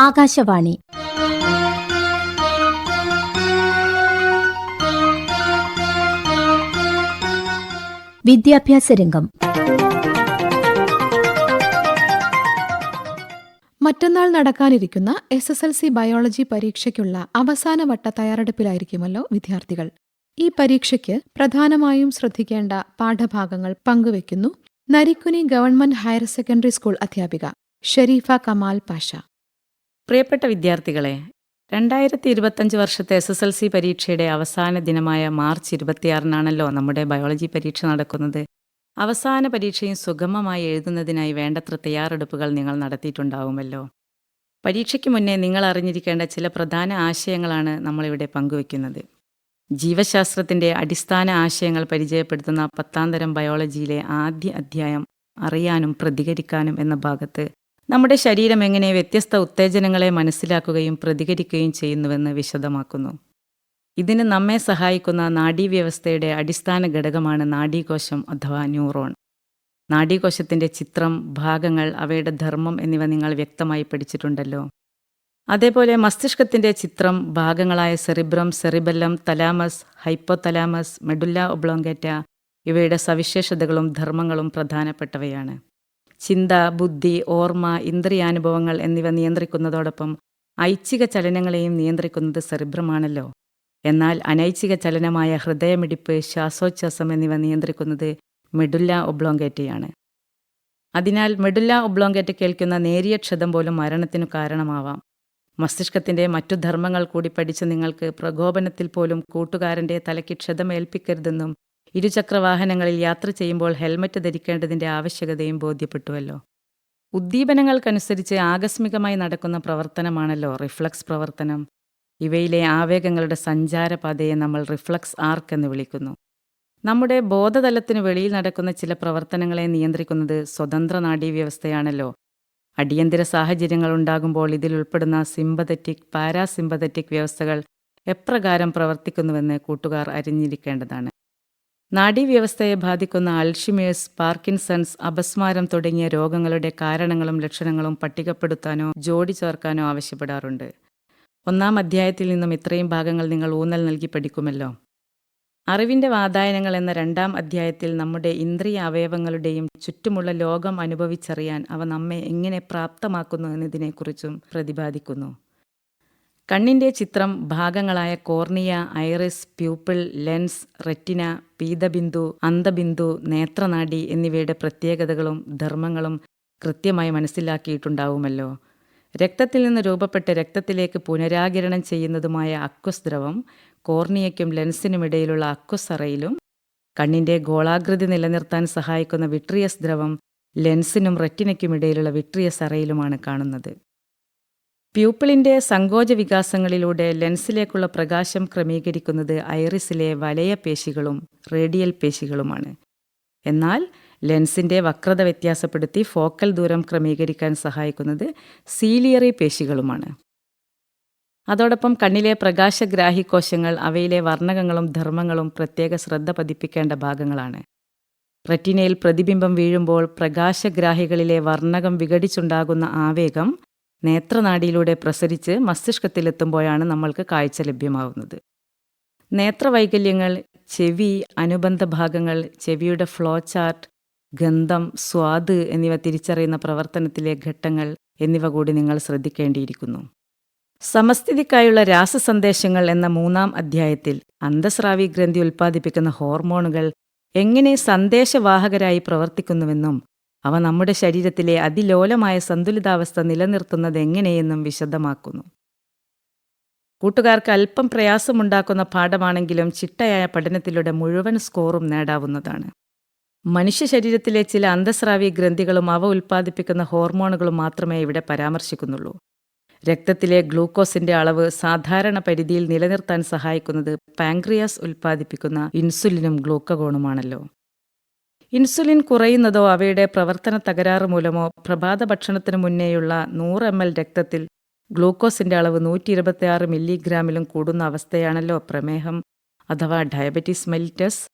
ആകാശവാണി. വിദ്യാഭ്യാസ രംഗം. മറ്റന്നാൾ നടക്കാനിരിക്കുന്ന S S L C biology പരീക്ഷയ്ക്കുള്ള അവസാനവട്ട തയ്യാറെടുപ്പിലായിരിക്കുമല്ലോ വിദ്യാർത്ഥികൾ. ഈ പരീക്ഷയ്ക്ക് പ്രധാനമായും ശ്രദ്ധിക്കേണ്ട പാഠഭാഗങ്ങൾ പങ്കുവെക്കുന്നു Narikkuni government higher secondary school അധ്യാപിക ഷെരീഫ കമാൽ പാഷ. പ്രിയപ്പെട്ട വിദ്യാർത്ഥികളെ രണ്ടായിരത്തി ഇരുപത്തഞ്ച് വർഷത്തെ എസ് എസ് എൽ സി പരീക്ഷയുടെ അവസാന ദിനമായ മാർച്ച് ഇരുപത്തിയാറിനാണല്ലോ നമ്മുടെ ബയോളജി പരീക്ഷ നടക്കുന്നത്. അവസാന പരീക്ഷയും സുഗമമായി എഴുതുന്നതിനായി വേണ്ടത്ര തയ്യാറെടുപ്പുകൾ നിങ്ങൾ നടത്തിയിട്ടുണ്ടാവുമല്ലോ. പരീക്ഷയ്ക്ക് മുന്നേ നിങ്ങൾ അറിഞ്ഞിരിക്കേണ്ട ചില പ്രധാന ആശയങ്ങളാണ് നമ്മളിവിടെ പങ്കുവയ്ക്കുന്നത്. ജീവശാസ്ത്രത്തിന്റെ അടിസ്ഥാന ആശയങ്ങൾ പരിചയപ്പെടുത്തുന്ന പത്താം തരം ബയോളജിയിലെ ആദ്യ അധ്യായം അറിയാനും പ്രതികരിക്കാനും എന്ന ഭാഗത്ത് നമ്മുടെ ശരീരം എങ്ങനെ വ്യത്യസ്ത ഉത്തേജനങ്ങളെ മനസ്സിലാക്കുകയും പ്രതികരിക്കുകയും ചെയ്യുന്നുവെന്ന് വിശദമാക്കുന്നു. ഇതിന് നമ്മെ സഹായിക്കുന്ന നാഡീവ്യവസ്ഥയുടെ അടിസ്ഥാന ഘടകമാണ് നാഡീകോശം അഥവാ ന്യൂറോൺ. നാഡീകോശത്തിന്റെ ചിത്രം ഭാഗങ്ങൾ അവയുടെ ധർമ്മം എന്നിവ നിങ്ങൾ വ്യക്തമായി പഠിച്ചിട്ടുണ്ടല്ലോ. അതേപോലെ മസ്തിഷ്കത്തിന്റെ ചിത്രം ഭാഗങ്ങളായ cerebrum cerebellum thalamus hypothalamus medulla oblongata ഇവയുടെ സവിശേഷതകളും ധർമ്മങ്ങളും പ്രധാനപ്പെട്ടവയാണ്. ചിന്ത ബുദ്ധി ഓർമ്മ ഇന്ദ്രിയാനുഭവങ്ങൾ എന്നിവ നിയന്ത്രിക്കുന്നതോടൊപ്പം ഐച്ഛിക ചലനങ്ങളെയും നിയന്ത്രിക്കുന്നത് സെറിബ്രമാണല്ലോ. എന്നാൽ അനൈച്ഛിക ചലനമായ ഹൃദയമിടിപ്പ് ശ്വാസോച്ഛ്വാസം എന്നിവ നിയന്ത്രിക്കുന്നത് മെഡുല്ല ഒബ്ലോങ്കേറ്റയാണ് അതിനാൽ മെഡുല്ല ഒബ്ലോങ്കേറ്റ കേൾക്കുന്ന നേരിയ ക്ഷതം പോലും മരണത്തിനു കാരണമാവാം. മസ്തിഷ്കത്തിന്റെ മറ്റു ധർമ്മങ്ങൾ കൂടി പഠിച്ച് നിങ്ങൾക്ക് പ്രകോപനത്തിൽ പോലും കൂട്ടുകാരന്റെ തലയ്ക്ക് ക്ഷതമേൽപ്പിക്കരുതെന്നും ഇരുചക്രവാഹനങ്ങളിൽ യാത്ര ചെയ്യുമ്പോൾ ഹെൽമറ്റ് ധരിക്കേണ്ടതിന്റെ ആവശ്യകതയും ബോധ്യപ്പെട്ടുവല്ലോ. ഉദ്ദീപനങ്ങൾക്കനുസരിച്ച് ആകസ്മികമായി നടക്കുന്ന പ്രവർത്തനമാണല്ലോ റിഫ്ലക്സ് പ്രവർത്തനം. ഇവയിലെ ആവേഗങ്ങളുടെ സഞ്ചാരപാതയെ നമ്മൾ റിഫ്ലക്സ് ആർക്ക് എന്ന് വിളിക്കുന്നു. നമ്മുടെ ബോധതലത്തിന് വെളിയിൽ നടക്കുന്ന ചില പ്രവർത്തനങ്ങളെ നിയന്ത്രിക്കുന്നത് സ്വതന്ത്ര നാഡീവ്യവസ്ഥയാണല്ലോ. അടിയന്തര സാഹചര്യങ്ങൾ ഉണ്ടാകുമ്പോൾ ഇതിൽ ഉൾപ്പെടുന്ന സിമ്പതറ്റിക് പാരാസിമ്പതറ്റിക് വ്യവസ്ഥകൾ എപ്രകാരം പ്രവർത്തിക്കുന്നുവെന്ന് കൂട്ടുകാർ അറിഞ്ഞിരിക്കേണ്ടതാണ്. നാഡീവ്യവസ്ഥയെ ബാധിക്കുന്ന അൾഷിമേഴ്സ് പാർക്കിൻസൺസ് അപസ്മാരം തുടങ്ങിയ രോഗങ്ങളുടെ കാരണങ്ങളും ലക്ഷണങ്ങളും പട്ടികപ്പെടുത്താനോ ജോഡി ചേർക്കാനോ ആവശ്യപ്പെടാറുണ്ട്. ഒന്നാം അധ്യായത്തിൽ നിന്നും ഇത്രയും ഭാഗങ്ങൾ നിങ്ങൾ ഊന്നൽ നൽകി പഠിക്കുമല്ലോ. അറിവിന്റെ വാതായനങ്ങൾ എന്ന രണ്ടാം അധ്യായത്തിൽ നമ്മുടെ ഇന്ദ്രിയ അവയവങ്ങളുടെയും ചുറ്റുമുള്ള ലോകം അനുഭവിച്ചറിയാൻ അവ നമ്മെ എങ്ങനെ പ്രാപ്തമാക്കുന്നു എന്നതിനെക്കുറിച്ചും പ്രതിപാദിക്കുന്നു. കണ്ണിന്റെ ചിത്രം ഭാഗങ്ങളായ cornea iris pupil lens retina പീതബിന്ദു അന്തബിന്ദു നേത്രനാടി എന്നിവയുടെ പ്രത്യേകതകളും ധർമ്മങ്ങളും കൃത്യമായി മനസ്സിലാക്കിയിട്ടുണ്ടാവുമല്ലോ. രക്തത്തിൽ നിന്ന് രൂപപ്പെട്ട രക്തത്തിലേക്ക് പുനരാകിരണം ചെയ്യുന്നതുമായ അക്വസ് ദ്രവം കോർണിയയ്ക്കും ലെൻസിനുമിടയിലുള്ള അക്വസ് അറയിലും കണ്ണിന്റെ ഗോളാകൃതി നിലനിർത്താൻ സഹായിക്കുന്ന വിട്രിയസ് ദ്രവം ലെൻസിനും റെറ്റിനയ്ക്കുമിടയിലുള്ള വിട്രിയസ് അറയിലുമാണ് കാണുന്നത്. പ്യൂപ്പിളിന്റെ സങ്കോച വികാസങ്ങളിലൂടെ ലെൻസിലേക്കുള്ള പ്രകാശം ക്രമീകരിക്കുന്നത് ഐറിസിലെ വലയ പേശികളും റേഡിയൽ പേശികളുമാണ്. എന്നാൽ ലെൻസിന്റെ വക്രത വ്യത്യാസപ്പെടുത്തി ഫോക്കൽ ദൂരം ക്രമീകരിക്കാൻ സഹായിക്കുന്നത് സീലിയറി പേശികളുമാണ്. അതോടൊപ്പം കണ്ണിലെ പ്രകാശഗ്രാഹി കോശങ്ങൾ അവയിലെ വർണകങ്ങളും ധർമ്മങ്ങളും പ്രത്യേക ശ്രദ്ധ പതിപ്പിക്കേണ്ട ഭാഗങ്ങളാണ്. റെറ്റിനയിൽ പ്രതിബിംബം വീഴുമ്പോൾ പ്രകാശഗ്രാഹികളിലെ വർണകം വിഘടിച്ചുണ്ടാകുന്ന ആവേഗം നേത്രനാഡിയിലൂടെ പ്രസരിച്ച് മസ്തിഷ്കത്തിലെത്തുമ്പോഴാണ് നമ്മൾക്ക് കാഴ്ച ലഭ്യമാവുന്നത്. നേത്രവൈകല്യങ്ങൾ ചെവി അനുബന്ധ ഭാഗങ്ങൾ ചെവിയുടെ ഫ്ലോ ചാർട്ട് ഗന്ധം സ്വാദ് എന്നിവ തിരിച്ചറിയുന്ന പ്രവർത്തനത്തിലെ ഘട്ടങ്ങൾ എന്നിവ കൂടി നിങ്ങൾ ശ്രദ്ധിക്കേണ്ടിയിരിക്കുന്നു. സമസ്ഥിതിക്കായുള്ള രാസസന്ദേശങ്ങൾ എന്ന മൂന്നാം അധ്യായത്തിൽ അന്തസ്രാവി ഗ്രന്ഥി ഉൽപ്പാദിപ്പിക്കുന്ന ഹോർമോണുകൾ എങ്ങനെ സന്ദേശവാഹകരായി പ്രവർത്തിക്കുന്നുവെന്നും അവ നമ്മുടെ ശരീരത്തിലെ അതിലോലമായ സന്തുലിതാവസ്ഥ നിലനിർത്തുന്നത് എങ്ങനെയെന്നും വിശദമാക്കുന്നു. കൂട്ടുകാർക്ക് അല്പം പ്രയാസമുണ്ടാക്കുന്ന പാഠമാണെങ്കിലും ചിട്ടയായ പഠനത്തിലൂടെ മുഴുവൻ സ്കോറും നേടാവുന്നതാണ്. മനുഷ്യ ശരീരത്തിലെ ചില അന്തസ്രാവി ഗ്രന്ഥികളും അവ ഉൽപ്പാദിപ്പിക്കുന്ന ഹോർമോണുകളും മാത്രമേ ഇവിടെ പരാമർശിക്കുന്നുള്ളൂ. രക്തത്തിലെ ഗ്ലൂക്കോസിന്റെ അളവ് സാധാരണ പരിധിയിൽ നിലനിർത്താൻ സഹായിക്കുന്നത് പാങ്ക്രിയാസ് ഉൽപ്പാദിപ്പിക്കുന്ന ഇൻസുലിനും ഗ്ലൂക്കഗോണുമാണല്ലോ ഇൻസുലിൻ കുറയുന്നതോ അവയുടെ പ്രവർത്തന തകരാറ് മൂലമോ പ്രഭാത ഭക്ഷണത്തിന് മുന്നേയുള്ള നൂറ് എം എൽ രക്തത്തിൽ ഗ്ലൂക്കോസിന്റെ അളവ് നൂറ്റി ഇരുപത്തിയാറ് മില്ലിഗ്രാമിലും കൂടുന്ന അവസ്ഥയാണല്ലോ പ്രമേഹം. അഥവാ ഡയബറ്റീസ് മെലിറ്റസ്.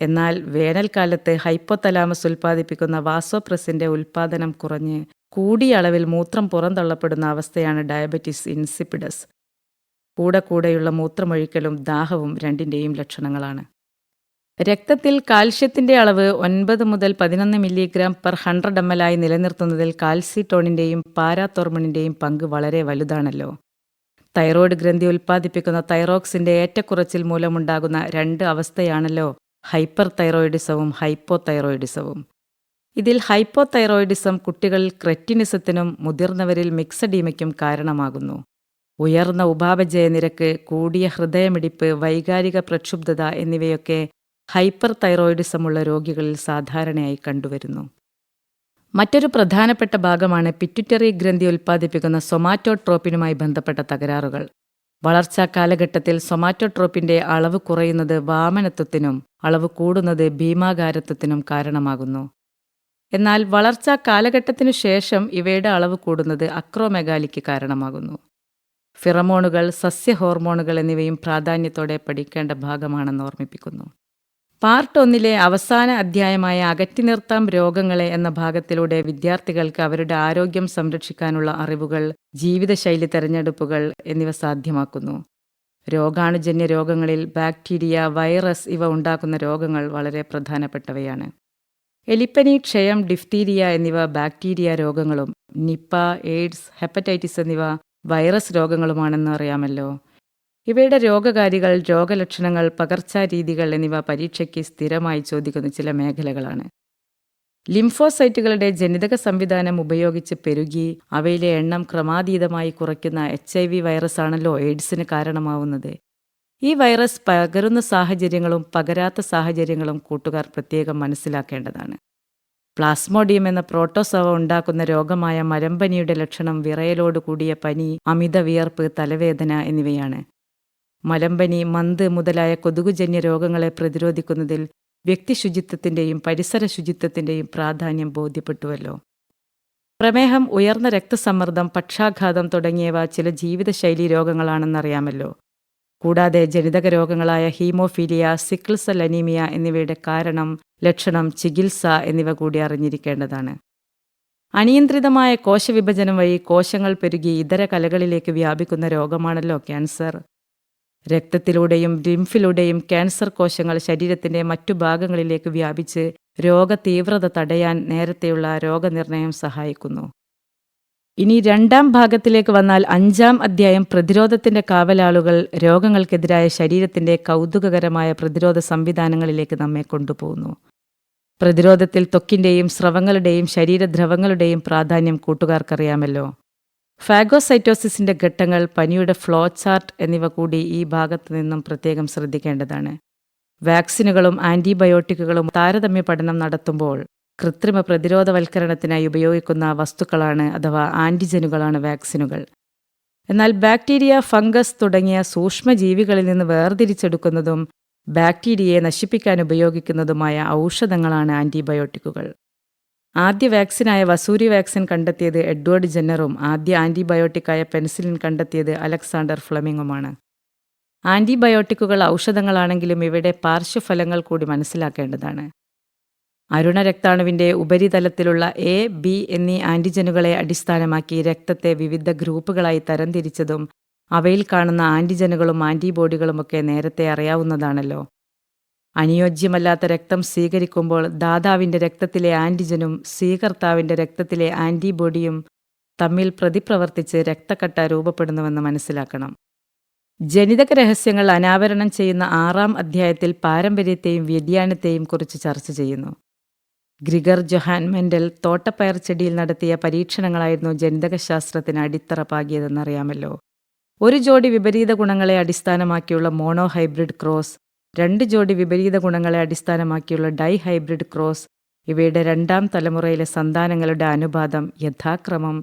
എന്നാൽ വേനൽക്കാലത്ത് ഹൈപ്പോതലാമസ് ഉൽപ്പാദിപ്പിക്കുന്ന വാസോപ്രസിന്റെ ഉൽപ്പാദനം കുറഞ്ഞ് കൂടിയ അളവിൽ മൂത്രം പുറന്തള്ളപ്പെടുന്ന അവസ്ഥയാണ് ഡയബറ്റീസ് ഇൻസിപ്പിഡസ്. കൂടെ കൂടെയുള്ള മൂത്രമൊഴിക്കലും ദാഹവും രണ്ടിന്റെയും ലക്ഷണങ്ങളാണ്. രക്തത്തിൽ കാൽഷ്യത്തിന്റെ അളവ് ഒൻപത് മുതൽ പതിനൊന്ന് milligram per hundred M L ആയി നിലനിർത്തുന്നതിൽ കാൽസിറ്റോണിന്റെയും പാരാത്തോർമണിന്റെയും പങ്ക് വളരെ വലുതാണല്ലോ. തൈറോയ്ഡ് ഗ്രന്ഥി ഉൽപ്പാദിപ്പിക്കുന്ന തൈറോക്സിന്റെ ഏറ്റക്കുറച്ചിൽ മൂലമുണ്ടാകുന്ന രണ്ട് അവസ്ഥയാണല്ലോ ഹൈപ്പർ തൈറോയിഡിസവും ഹൈപ്പോ തൈറോയിഡിസവും ഇതിൽ ഹൈപ്പോ തൈറോയിഡിസം കുട്ടികളിൽ ക്രെറ്റിനിസത്തിനും മുതിർന്നവരിൽ മിക്സഡീമയ്ക്കും കാരണമാകുന്നു. ഉയർന്ന ഉപാപചയ നിരക്ക് കൂടിയ ഹൃദയമിടിപ്പ് വൈകാരിക പ്രക്ഷുബ്ധത എന്നിവയൊക്കെ ഹൈപ്പർ തൈറോയിഡിസമുള്ള രോഗികളിൽ സാധാരണയായി കണ്ടുവരുന്നു. മറ്റൊരു പ്രധാനപ്പെട്ട ഭാഗമാണ് പിറ്റുറ്ററി ഗ്രന്ഥി ഉൽപ്പാദിപ്പിക്കുന്ന സൊമാറ്റോട്രോപ്പിനുമായി ബന്ധപ്പെട്ട തകരാറുകൾ. വളർച്ചാ കാലഘട്ടത്തിൽ സൊമാറ്റോട്രോപ്പിന്റെ അളവ് കുറയുന്നത് വാമനത്വത്തിനും അളവ് കൂടുന്നത് ഭീമാകാരത്വത്തിനും കാരണമാകുന്നു. എന്നാൽ വളർച്ചാ കാലഘട്ടത്തിനു ശേഷം ഇവയുടെ അളവ് കൂടുന്നത് അക്രോമെഗാലിക്ക് കാരണമാകുന്നു. ഫിറമോണുകൾ സസ്യ ഹോർമോണുകൾ എന്നിവയും പ്രാധാന്യത്തോടെ പഠിക്കേണ്ട ഭാഗമാണെന്ന് ഓർമ്മിപ്പിക്കുന്നു. പാർട്ട് ഒന്നിലെ അവസാന അധ്യായമായ അകറ്റി നിർത്താം രോഗങ്ങളെ എന്ന ഭാഗത്തിലൂടെ വിദ്യാർത്ഥികൾക്ക് അവരുടെ ആരോഗ്യം സംരക്ഷിക്കാനുള്ള അറിവുകൾ ജീവിതശൈലി തെരഞ്ഞെടുപ്പുകൾ എന്നിവ സാധ്യമാക്കുന്നു. രോഗാണുജന്യ രോഗങ്ങളിൽ ബാക്ടീരിയ വൈറസ് ഇവ ഉണ്ടാക്കുന്ന രോഗങ്ങൾ വളരെ പ്രധാനപ്പെട്ടവയാണ്. എലിപ്പനി ക്ഷയം ഡിഫ്തീരിയ എന്നിവ ബാക്ടീരിയ രോഗങ്ങളും നിപ്പ എയ്ഡ്സ് ഹെപ്പറ്റൈറ്റിസ് എന്നിവ വൈറസ് രോഗങ്ങളുമാണെന്ന് അറിയാമല്ലോ. ഇവയുടെ രോഗകാരികൾ രോഗലക്ഷണങ്ങൾ പകർച്ചാരീതികൾ എന്നിവ പരീക്ഷയ്ക്ക് സ്ഥിരമായി ചോദിക്കുന്ന ചില മേഖലകളാണ്. ലിംഫോസൈറ്റുകളുടെ ജനിതക സംവിധാനം ഉപയോഗിച്ച് പെരുകി അവയിലെ എണ്ണം ക്രമാതീതമായി കുറയ്ക്കുന്ന എച്ച് ഐ വി വൈറസാണല്ലോ എയ്ഡ്സിന് കാരണമാവുന്നത്. ഈ വൈറസ് പകരുന്ന സാഹചര്യങ്ങളും പകരാത്ത സാഹചര്യങ്ങളും കൂട്ടുകാർ പ്രത്യേകം മനസ്സിലാക്കേണ്ടതാണ്. പ്ലാസ്മോഡിയം എന്ന പ്രോട്ടോസവ ഉണ്ടാക്കുന്ന രോഗമായ മരമ്പനിയുടെ ലക്ഷണം വിറയലോട് കൂടിയ പനി അമിത വിയർപ്പ് തലവേദന എന്നിവയാണ്. മലമ്പനി മന്ത് മുതലായ കൊതുകുജന്യ രോഗങ്ങളെ പ്രതിരോധിക്കുന്നതിൽ വ്യക്തി ശുചിത്വത്തിന്റെയും പരിസര ശുചിത്വത്തിന്റെയും പ്രാധാന്യം ബോധ്യപ്പെട്ടുവല്ലോ. പ്രമേഹം ഉയർന്ന രക്തസമ്മർദ്ദം പക്ഷാഘാതം തുടങ്ങിയവ ചില ജീവിതശൈലി രോഗങ്ങളാണെന്നറിയാമല്ലോ. കൂടാതെ ജനിതക രോഗങ്ങളായ ഹീമോഫീലിയ സിക്ലിസൽ അനീമിയ എന്നിവയുടെ കാരണം ലക്ഷണം ചികിത്സ എന്നിവ കൂടി അറിഞ്ഞിരിക്കേണ്ടതാണ്. അനിയന്ത്രിതമായ കോശവിഭജനം വഴി കോശങ്ങൾ പെരുകി ഇതര കലകളിലേക്ക് വ്യാപിക്കുന്ന രോഗമാണല്ലോ ക്യാൻസർ. രക്തത്തിലൂടെയും ലിംഫിലൂടെയും ക്യാൻസർ കോശങ്ങൾ ശരീരത്തിന്റെ മറ്റു ഭാഗങ്ങളിലേക്ക് വ്യാപിച്ച് രോഗതീവ്രത തടയാൻ നേരത്തെയുള്ള രോഗനിർണയം സഹായിക്കുന്നു. ഇനി രണ്ടാം ഭാഗത്തിലേക്ക് വന്നാൽ അഞ്ചാം അധ്യായം പ്രതിരോധത്തിന്റെ കാവലാളുകൾ രോഗങ്ങൾക്കെതിരായ ശരീരത്തിന്റെ കൗതുകകരമായ പ്രതിരോധ സംവിധാനങ്ങളിലേക്ക് നമ്മെ കൊണ്ടുപോകുന്നു. പ്രതിരോധത്തിൽ ത്വക്കിന്റെയും സ്രവങ്ങളുടെയും ശരീരദ്രവങ്ങളുടെയും പ്രാധാന്യം കൂട്ടുകാർക്കറിയാമല്ലോ. ഫാഗോസൈറ്റോസിസിന്റെ ഘട്ടങ്ങൾ പനിയുടെ ഫ്ലോ ചാർട്ട് എന്നിവ കൂടി ഈ ഭാഗത്തു നിന്നും പ്രത്യേകം ശ്രദ്ധിക്കേണ്ടതാണ്. വാക്സിനുകളും ആന്റിബയോട്ടിക്കുകളും താരതമ്യ പഠനം നടത്തുമ്പോൾ കൃത്രിമ പ്രതിരോധവൽക്കരണത്തിനായി ഉപയോഗിക്കുന്ന വസ്തുക്കളാണ് അഥവാ ആന്റിജനുകളാണ് വാക്സിനുകൾ. എന്നാൽ ബാക്ടീരിയ ഫംഗസ് തുടങ്ങിയ സൂക്ഷ്മജീവികളിൽ നിന്ന് വേർതിരിച്ചെടുക്കുന്നതും ബാക്ടീരിയയെ നശിപ്പിക്കാൻ ഉപയോഗിക്കുന്നതുമായ ഔഷധങ്ങളാണ് ആന്റിബയോട്ടിക്കുകൾ. ആദ്യ വാക്സിനായ വസൂരി വാക്സിൻ കണ്ടെത്തിയത് എഡ്വേർഡ് ജെന്നറും ആദ്യ ആന്റിബയോട്ടിക്കായ പെൻസിലിൻ കണ്ടെത്തിയത് അലക്സാണ്ടർ ഫ്ലമിങ്ങുമാണ്. ആന്റിബയോട്ടിക്കുകൾ ഔഷധങ്ങളാണെങ്കിലും ഇവയുടെ പാർശ്വഫലങ്ങൾ കൂടി മനസ്സിലാക്കേണ്ടതാണ്. അരുണ രക്താണുവിന്റെ ഉപരിതലത്തിലുള്ള എ ബി എന്നീ ആന്റിജനുകളെ അടിസ്ഥാനമാക്കി രക്തത്തെ വിവിധ ഗ്രൂപ്പുകളായി തരംതിരിച്ചതും അവയിൽ കാണുന്ന ആന്റിജനുകളും ആന്റിബോഡികളുമൊക്കെ നേരത്തെ അറിയാവുന്നതാണല്ലോ. അനുയോജ്യമല്ലാത്ത രക്തം സ്വീകരിക്കുമ്പോൾ ദാതാവിന്റെ രക്തത്തിലെ ആന്റിജനും സ്വീകർത്താവിന്റെ രക്തത്തിലെ ആന്റിബോഡിയും തമ്മിൽ പ്രതിപ്രവർത്തിച്ച് രക്തക്കട്ട രൂപപ്പെടുന്നുവെന്ന് മനസ്സിലാക്കണം. ജനിതക രഹസ്യങ്ങൾ അനാവരണം ചെയ്യുന്ന ആറാം അധ്യായത്തിൽ പാരമ്പര്യത്തെയും വ്യതിയാനത്തെയും കുറിച്ച് ചർച്ച ചെയ്യുന്നു. ഗ്രിഗർ ജൊഹാൻ മെൻഡൽ തോട്ടപ്പയർ ചെടിയിൽ നടത്തിയ പരീക്ഷണങ്ങളായിരുന്നു ജനിതകശാസ്ത്രത്തിന് അടിത്തറ പാകിയതെന്നറിയാമല്ലോ. ഒരു ജോഡി വിപരീത ഗുണങ്ങളെ അടിസ്ഥാനമാക്കിയുള്ള മോണോ ഹൈബ്രിഡ് ക്രോസ് രണ്ട് ജോഡി വിപരീത ഗുണങ്ങളെ അടിസ്ഥാനമാക്കിയുള്ള ഡൈ ഹൈബ്രിഡ് ക്രോസ് ഇവയുടെ രണ്ടാം തലമുറയിലെ സന്താനങ്ങളുടെ അനുപാതം യഥാക്രമം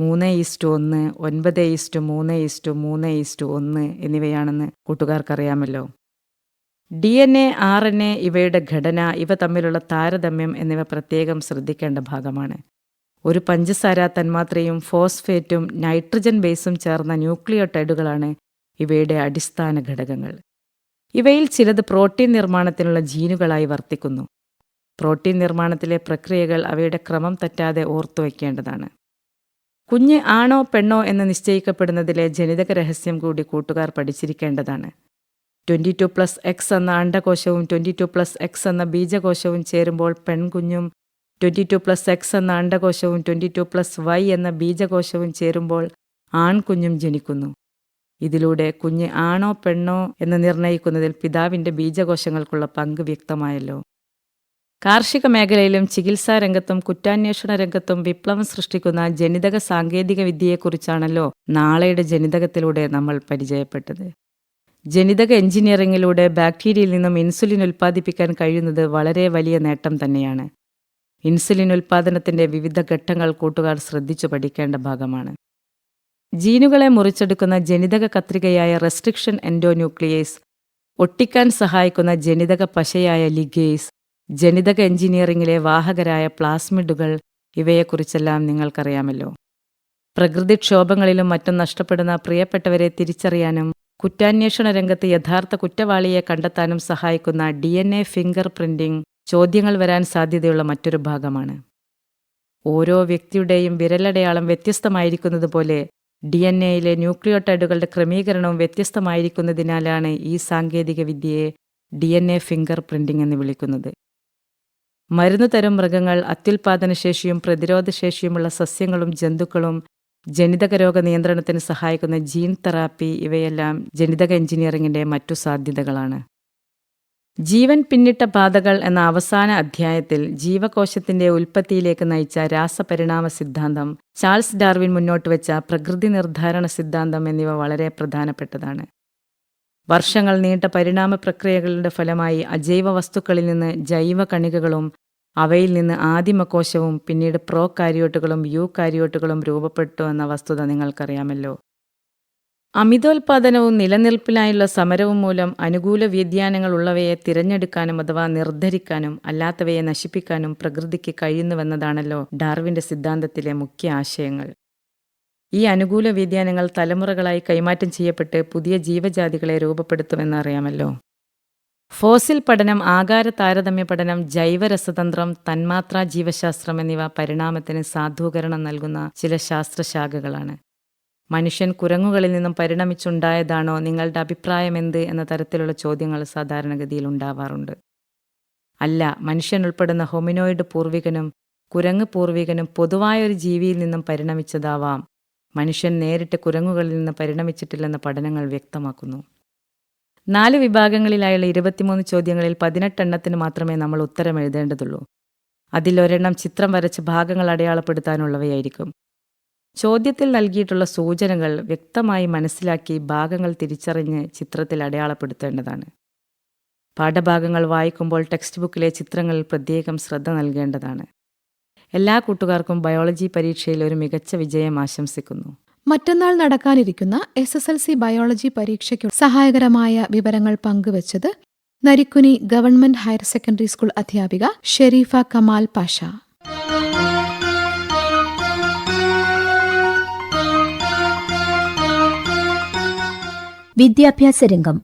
മൂന്ന് ഈസ്റ്റു ഒന്ന് ഒൻപത് ഈസ്റ്റു മൂന്ന് ഈസ്റ്റു മൂന്ന് ഈസ്റ്റു ഒന്ന് എന്നിവയാണെന്ന് കൂട്ടുകാർക്കറിയാമല്ലോ. D N A R N A ഇവയുടെ ഘടന ഇവ തമ്മിലുള്ള താരതമ്യം എന്നിവ പ്രത്യേകം ശ്രദ്ധിക്കേണ്ട ഭാഗമാണ്. ഒരു പഞ്ചസാര തന്മാത്രയും ഫോസ്ഫേറ്റും നൈട്രജൻ ബേസും ചേർന്ന ന്യൂക്ലിയോടൈഡുകളാണ് ഇവയുടെ അടിസ്ഥാന ഘടകങ്ങൾ. ഇവയിൽ ചിലത് പ്രോട്ടീൻ നിർമ്മാണത്തിനുള്ള ജീനുകളായി വർത്തിക്കുന്നു. പ്രോട്ടീൻ നിർമ്മാണത്തിലെ പ്രക്രിയകൾ അവയുടെ ക്രമം തെറ്റാതെ ഓർത്തുവയ്ക്കേണ്ടതാണ് കുഞ്ഞ് ആണോ പെണ്ണോ എന്ന് നിശ്ചയിക്കപ്പെടുന്നതിലെ ജനിതക രഹസ്യം കൂടി കൂട്ടുകാർ പഠിച്ചിരിക്കേണ്ടതാണ്. ട്വന്റി ടു പ്ലസ് എക്സ് എന്ന അണ്ടകോശവും ട്വന്റി ടു പ്ലസ് എക്സ് എന്ന ബീജകോശവും ചേരുമ്പോൾ പെൺകുഞ്ഞും ട്വന്റി ടു പ്ലസ് എക്സ് എന്ന അണ്ടകോശവും ട്വന്റി ടു പ്ലസ് വൈ എന്ന ബീജകോശവും ചേരുമ്പോൾ ആൺകുഞ്ഞും ജനിക്കുന്നു. ഇതിലൂടെ കുഞ്ഞ് ആണോ പെണ്ണോ എന്ന് നിർണയിക്കുന്നതിൽ പിതാവിന്റെ ബീജകോശങ്ങൾക്കുള്ള പങ്ക് വ്യക്തമായല്ലോ. കാർഷിക മേഖലയിലും ചികിത്സാ രംഗത്തും കുറ്റാന്വേഷണ രംഗത്തും വിപ്ലവം സൃഷ്ടിക്കുന്ന ജനിതക സാങ്കേതിക വിദ്യയെക്കുറിച്ചാണല്ലോ നാളെയുടെ ജനിതകത്തിലൂടെ നമ്മൾ പരിചയപ്പെട്ടത്. ജനിതക എഞ്ചിനീയറിംഗിലൂടെ ബാക്ടീരിയയിൽ നിന്നും ഇൻസുലിൻ ഉൽപ്പാദിപ്പിക്കാൻ കഴിയുന്നത് വളരെ വലിയ നേട്ടം തന്നെയാണ്. ഇൻസുലിൻ ഉൽപ്പാദനത്തിന്റെ വിവിധ ഘട്ടങ്ങൾ കൂട്ടുകാർ ശ്രദ്ധിച്ചു പഠിക്കേണ്ട ഭാഗമാണ്. ജീനുകളെ മുറിച്ചെടുക്കുന്ന ജനിതക കത്രികയായ റെസ്ട്രിക്ഷൻ എൻഡോന്യൂക്ലിയേസ് ഒട്ടിക്കാൻ സഹായിക്കുന്ന ജനിതക പശയായ ലിഗേസ് ജനിതക എഞ്ചിനീയറിംഗിലെ വാഹകരായ പ്ലാസ്മിഡുകൾ ഇവയെക്കുറിച്ചെല്ലാം നിങ്ങൾക്കറിയാമല്ലോ. പ്രകൃതിക്ഷോഭങ്ങളിലും മറ്റും നഷ്ടപ്പെടുന്ന പ്രിയപ്പെട്ടവരെ തിരിച്ചറിയാനും കുറ്റാന്വേഷണ രംഗത്ത് യഥാർത്ഥ കുറ്റവാളിയെ കണ്ടെത്താനും സഹായിക്കുന്ന D N A finger printing ചോദ്യങ്ങൾ വരാൻ സാധ്യതയുള്ള മറ്റൊരു ഭാഗമാണ്. ഓരോ വ്യക്തിയുടെയും വിരലടയാളം വ്യത്യസ്തമായിരിക്കുന്നത് പോലെ ഡി എൻ എയിലെ ന്യൂക്ലിയോടൈഡുകളുടെ ക്രമീകരണവും വ്യത്യസ്തമായിരിക്കുന്നതിനാലാണ് ഈ സാങ്കേതിക വിദ്യയെ D N A finger printing എന്ന് വിളിക്കുന്നത്. മരുന്ന് തരം മൃഗങ്ങൾ അത്യുൽപാദനശേഷിയും പ്രതിരോധശേഷിയുമുള്ള സസ്യങ്ങളും ജന്തുക്കളും ജനിതക രോഗ നിയന്ത്രണത്തിന് സഹായിക്കുന്ന ജീൻ തെറാപ്പി ഇവയെല്ലാം ജനിതക എഞ്ചിനീയറിംഗിന്റെ മറ്റു സാധ്യതകളാണ്. ജീവൻ പിന്നിട്ട പാതകൾ എന്ന അവസാന അധ്യായത്തിൽ ജീവകോശത്തിന്റെ ഉൽപ്പത്തിയിലേക്ക് നയിച്ച രാസപരിണാമ സിദ്ധാന്തം ചാൾസ് ഡാർവിൻ മുന്നോട്ട് വെച്ച പ്രകൃതി നിർദ്ധാരണ സിദ്ധാന്തം എന്നിവ വളരെ പ്രധാനപ്പെട്ടതാണ്. വർഷങ്ങൾ നീണ്ട പരിണാമ പ്രക്രിയകളുടെ ഫലമായി അജൈവ വസ്തുക്കളിൽ നിന്ന് ജൈവ കണികകളും അവയിൽ നിന്ന് ആദിമകോശവും പിന്നീട് പ്രോ കാരിയോട്ടുകളും യു കാരിയോട്ടുകളും രൂപപ്പെട്ടു എന്ന വസ്തുത നിങ്ങൾക്കറിയാമല്ലോ. അമിതോൽപാദനവും നിലനിൽപ്പിനായുള്ള സമരവും മൂലം അനുകൂല വ്യതിയാനങ്ങൾ ഉള്ളവയെ തിരഞ്ഞെടുക്കാനും അഥവാ നിർദ്ധരിക്കാനും അല്ലാത്തവയെ നശിപ്പിക്കാനും പ്രകൃതിക്ക് കഴിയുന്നുവെന്നതാണല്ലോ ഡാർവിന്റെ സിദ്ധാന്തത്തിലെ മുഖ്യ ആശയങ്ങൾ. ഈ അനുകൂല വ്യതിയാനങ്ങൾ തലമുറകളായി കൈമാറ്റം ചെയ്യപ്പെട്ട് പുതിയ ജീവജാതികളെ രൂപപ്പെടുത്തുമെന്നറിയാമല്ലോ ഫോസിൽ പഠനം ആകാര താരതമ്യ പഠനം ജൈവരസതന്ത്രം തന്മാത്രാ ജീവശാസ്ത്രം എന്നിവ പരിണാമത്തിന് സാധൂകരണം നൽകുന്ന ചില ശാസ്ത്രശാഖകളാണ്. മനുഷ്യൻ കുരങ്ങുകളിൽ നിന്നും പരിണമിച്ചുണ്ടായതാണോ നിങ്ങളുടെ അഭിപ്രായം എന്ത് എന്ന തരത്തിലുള്ള ചോദ്യങ്ങൾ സാധാരണഗതിയിൽ ഉണ്ടാവാറുണ്ട്. അല്ല മനുഷ്യൻ ഉൾപ്പെടുന്ന ഹൊമിനോയിഡ് പൂർവികനും കുരങ്ങ് പൂർവികനും പൊതുവായ ഒരു ജീവിയിൽ നിന്നും പരിണമിച്ചതാവാം. മനുഷ്യൻ നേരിട്ട് കുരങ്ങുകളിൽ നിന്ന് പരിണമിച്ചിട്ടില്ലെന്ന പഠനങ്ങൾ വ്യക്തമാക്കുന്നു. നാല് വിഭാഗങ്ങളിലായുള്ള ഇരുപത്തിമൂന്ന് ചോദ്യങ്ങളിൽ പതിനെട്ടെണ്ണത്തിന് മാത്രമേ നമ്മൾ ഉത്തരം എഴുതേണ്ടതുള്ളൂ. അതിലൊരെണ്ണം ചിത്രം വരച്ച് ഭാഗങ്ങൾ അടയാളപ്പെടുത്താനുള്ളവയായിരിക്കും. ചോദ്യത്തിൽ നൽകിയിട്ടുള്ള സൂചനകൾ വ്യക്തമായി മനസ്സിലാക്കി ഭാഗങ്ങൾ തിരിച്ചറിഞ്ഞ് ചിത്രത്തിൽ അടയാളപ്പെടുത്തേണ്ടതാണ്. പാഠഭാഗങ്ങൾ വായിക്കുമ്പോൾ ടെക്സ്റ്റ് ബുക്കിലെ ചിത്രങ്ങളിൽ പ്രത്യേകം ശ്രദ്ധ നൽകേണ്ടതാണ്. എല്ലാ കൂട്ടുകാർക്കും ബയോളജി പരീക്ഷയിൽ ഒരു മികച്ച വിജയം ആശംസിക്കുന്നു. മറ്റന്നാൾ നടക്കാനിരിക്കുന്ന S S L C biology പരീക്ഷയ്ക്ക് സഹായകരമായ വിവരങ്ങൾ പങ്കുവച്ചത് Narikkuni government higher secondary school അധ്യാപിക ഷെരീഫ കമാൽ പാഷ. വിദ്യാഭ്യാസ രംഗം